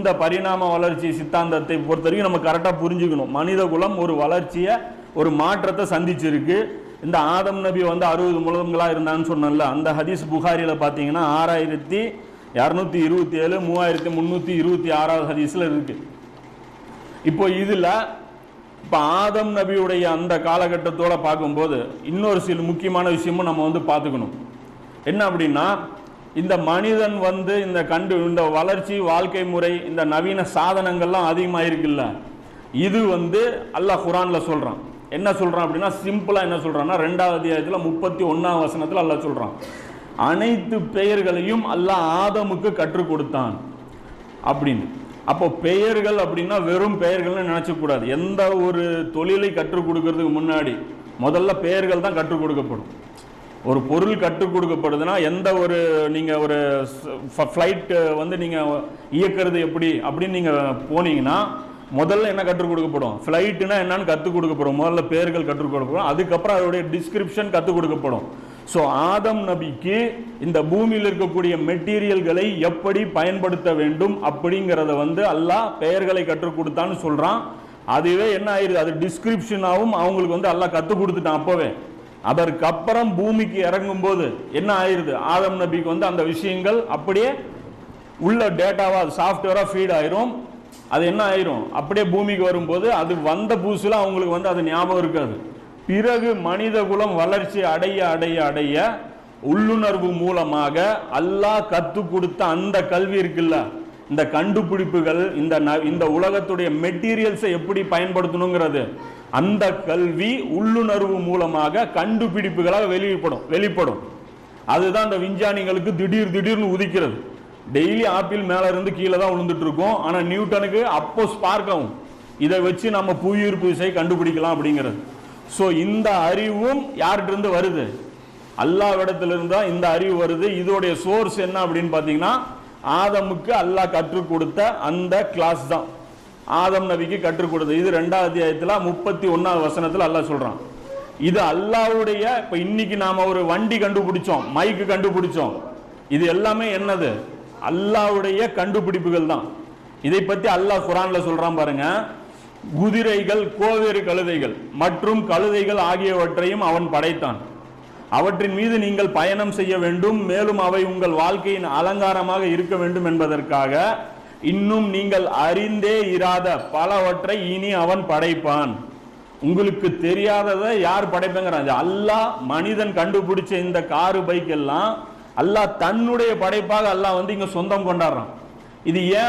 இந்த பரிணாம வளர்ச்சி சித்தாந்தத்தை பொறுத்த வரைக்கும் நம்ம கரெக்டாக புரிஞ்சுக்கணும். மனித குலம் ஒரு வளர்ச்சியை ஒரு மாற்றத்தை சந்திச்சிருக்கு. இந்த ஆதம் நபி வந்து அறுபது முழங்களாக இருந்தான்னு சொன்னேன்ல. அந்த ஹதீஸ் புகாரியில் பார்த்தீங்கன்னா ஆறாயிரத்தி இரநூத்தி இருபத்தி ஏழு மூவாயிரத்தி முந்நூற்றி இருபத்தி ஆறாவது ஹதீஸில் இருக்கு. இப்போ இதில் இப்போ ஆதம் நபியுடைய அந்த காலகட்டத்தோட பார்க்கும்போது இன்னொரு சில முக்கியமான விஷயமும் நம்ம வந்து பார்த்துக்கணும். என்ன அப்படின்னா இந்த மனிதன் வந்து இந்த கண்டு இந்த வளர்ச்சி வாழ்க்கை முறை இந்த நவீன சாதனங்கள்லாம் அதிகமாக இருக்குல்ல இது வந்து அல்லாஹ் குரானில் சொல்கிறான் என்ன சொல்கிறான் அப்படின்னா சிம்பிளாக என்ன சொல்கிறான்னா ரெண்டாவது அத்தியாயத்தில் முப்பத்தி ஒன்றாம் வசனத்தில் அல்லாஹ் சொல்கிறான் அனைத்து பெயர்களையும் அல்லாஹ் ஆதமுக்கு கற்றுக் கொடுத்தான். அப்படின்னு. அப்போ பெயர்கள் அப்படின்னா வெறும் பெயர்கள்னு நினச்சக்கூடாது எந்த ஒரு தொழிலை கற்றுக் கொடுக்கறதுக்கு முன்னாடி முதல்ல பெயர்கள் தான் கற்றுக் கொடுக்கப்படும். ஒரு பொருள் கற்றுக் கொடுக்கப்படுதுன்னா எந்த ஒரு நீங்கள் ஒரு ஃப்ளைட்டு வந்து நீங்கள் இயக்கிறது எப்படி அப்படின்னு நீங்கள் போனீங்கன்னா முதல்ல என்ன கற்றுக் கொடுக்கப்படும்? ஃப்ளைட்டுனா என்னன்னு கற்றுக் கொடுக்கப்படும். முதல்ல பெயர்கள் கற்றுக் கொடுக்கப்படும். அதுக்கப்புறம் அதோடைய டிஸ்கிரிப்ஷன் கற்றுக் கொடுக்கப்படும். ஸோ ஆதம் நபிக்கு இந்த பூமியில் இருக்கக்கூடிய மெட்டீரியல்களை எப்படி பயன்படுத்த வேண்டும் அப்படிங்கிறத வந்து அல்லாஹ் பெயர்களை கற்றுக் கொடுத்தான்னு சொல்கிறான் அதுவே என்ன ஆயிருது? அது டிஸ்கிரிப்ஷனாகவும் அவங்களுக்கு வந்து எல்லாம் கற்றுக் கொடுத்துட்டான் அப்போவே. அதற்கப்புறம் பூமிக்கு இறங்கும் போது என்ன ஆயிருது ஆதம் நபிக்கு வந்து அந்த விஷயங்கள் அப்படியே உள்ள டேட்டாவா சாஃப்ட்வேரா ஃபீட் ஆயிரும். அது என்ன ஆயிரும்? அப்படியே பூமிக்கு வரும்போது அது வந்த புதுசுல அவங்களுக்கு வந்து அது ஞாபகம் இருக்காது. பிறகு மனித குலம் வளர்ச்சி அடைய அடைய அடைய உள்ளுணர்வு மூலமாக அல்லாஹ் கத்து கொடுத்த அந்த கல்வி இருக்குல்ல இந்த கண்டுபிடிப்புகள் இந்த ந- இந்த உலகத்துடைய மெட்டீரியல்ஸை எப்படி பயன்படுத்தணுங்கிறது அந்த கல்வி உள்ளுணர்வு மூலமாக கண்டுபிடிப்புகளாக வெளிப்படும் வெளிப்படும். அதுதான் இந்த விஞ்ஞானிகளுக்கு திடீர் திடீர்னு உதிக்கிறது. டெய்லி ஆப்பிள் மேலே இருந்து கீழே தான் விழுந்துட்டு இருக்கும் ஆனால் நியூட்டனுக்கு அப்போ ஸ்பார்க் ஆகும். இதை வச்சு நம்ம புவியீர்ப்பு விசை கண்டுபிடிக்கலாம் அப்படிங்கிறது. ஸோ இந்த அறிவும் யார்கிட்டருந்து வருது? அல்லாவிடத்திலிருந்து தான் இந்த அறிவு வருது. இதோடைய சோர்ஸ் என்ன அப்படின்னு பார்த்தீங்கன்னா ஆதமுக்கு அல்லாஹ் கற்றுக் கொடுத்த அந்த கிளாஸ் தான். ஆதம் நபிக்கு கற்றுக் கொடுத்தது. இது ரெண்டாவது அத்தியாயத்தில் முப்பத்தி ஒன்னாவது வசனத்தில் அல்லாஹ் சொல்றான். இது அல்லாஹ்வுடைய இப்போ இன்னைக்கு நாம ஒரு வண்டி கண்டுபிடிச்சோம். மைக்கு கண்டுபிடிச்சோம். இது எல்லாமே என்னது? அல்லாஹ்வுடைய கண்டுபிடிப்புகள் தான். இதை பத்தி அல்லாஹ் குரான்ல சொல்றான் பாருங்க. குதிரைகள் கோவேறு கழுதைகள் மற்றும் கழுதைகள் ஆகியவற்றையும் அவன் படைத்தான். அவற்றின் மீது நீங்கள் பயணம் செய்ய வேண்டும். மேலும் அவை உங்கள் வாழ்க்கையின் அலங்காரமாக இருக்க வேண்டும் என்பதற்காக இன்னும் நீங்கள் அறிந்தே இராத பலவற்றை இனி அவன் படைப்பான். உங்களுக்கு தெரியாததை யார் படைப்பேங்கிறான்? அல்லாஹ் மனிதன் கண்டுபிடிச்ச இந்த காரு பைக் எல்லாம் அல்லாஹ் தன்னுடைய படைப்பாக அல்லாஹ் வந்து இங்க சொந்தம் கொண்டாடுறான். இது ஏன்